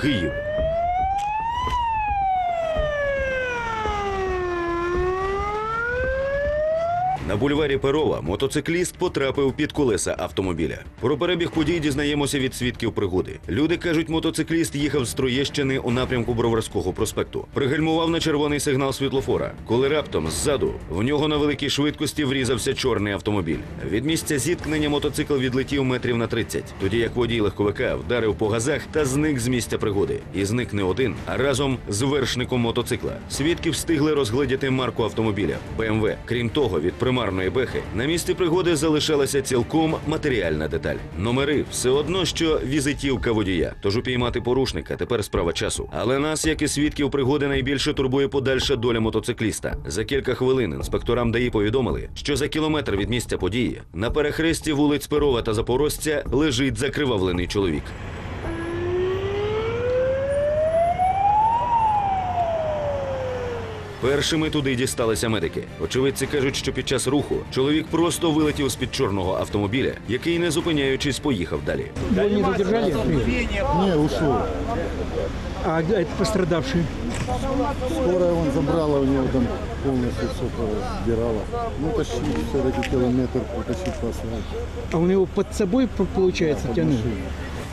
可以 На бульварі Перова мотоцикліст потрапив під колеса автомобіля. Про перебіг подій дізнаємося від свідків пригоди. Люди кажуть, мотоцикліст їхав з Троєщини у напрямку Броварського проспекту. Пригальмував на червоний сигнал світлофора, коли раптом ззаду в нього на великій швидкості врізався чорний автомобіль. Від місця зіткнення мотоцикл відлетів метрів на 30, тоді як водій легковика вдарив по газах та зник з місця пригоди. І зник не один, а разом з вершником мотоцикла. Свідки встигли розгледіти марку автомобіля БМВ. Крім того, від примарної бехи на місці пригоди залишалася цілком матеріальна деталь. Номери все одно, що візитівка водія. Тож упіймати порушника тепер справа часу. Але нас, як і свідків пригоди, найбільше турбує подальша доля мотоцикліста. За кілька хвилин інспекторам ДАІ повідомили, що за кілометр від місця події на перехресті вулиць Перова та Запорожця лежить закривавлений чоловік. Першими туди дісталися медики. Очевидці кажуть, що під час руху чоловік просто вилетів з під чорного автомобіля, який, не зупиняючись, поїхав далі. Его не задержали? Не, ушел. А это пострадавший? Скорая он забрала, у него там полностью все подбирала. Ну, тащить все-таки километр, потащить по асфальту. А собой, по- получается, Под тянул? машину.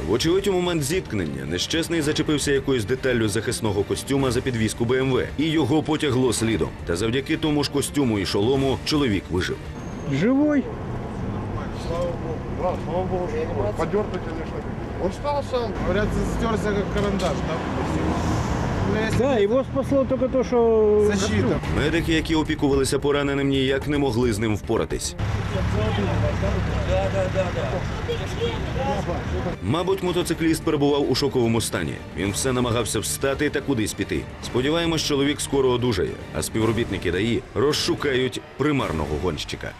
Вочевидь, у момент зіткнення нещасний зачепився якоюсь деталлю захисного костюма за підвіску БМВ, і його потягло слідом. Та завдяки тому ж костюму і шолому чоловік вижив. Живой? Да, слава богу, что живой. Подертый, конечно. Он встал сам. Говорят, стерся как карандаш, да? Да, его спасло только то, что... Защита. Медики, які опікувалися пораненим, ніяк не могли з ним впоратись. Мабуть, мотоцикліст перебував у шоковому стані. Він все намагався встати та кудись піти. Сподіваємось, чоловік скоро одужає, а співробітники ДАІ розшукають примарного гонщика.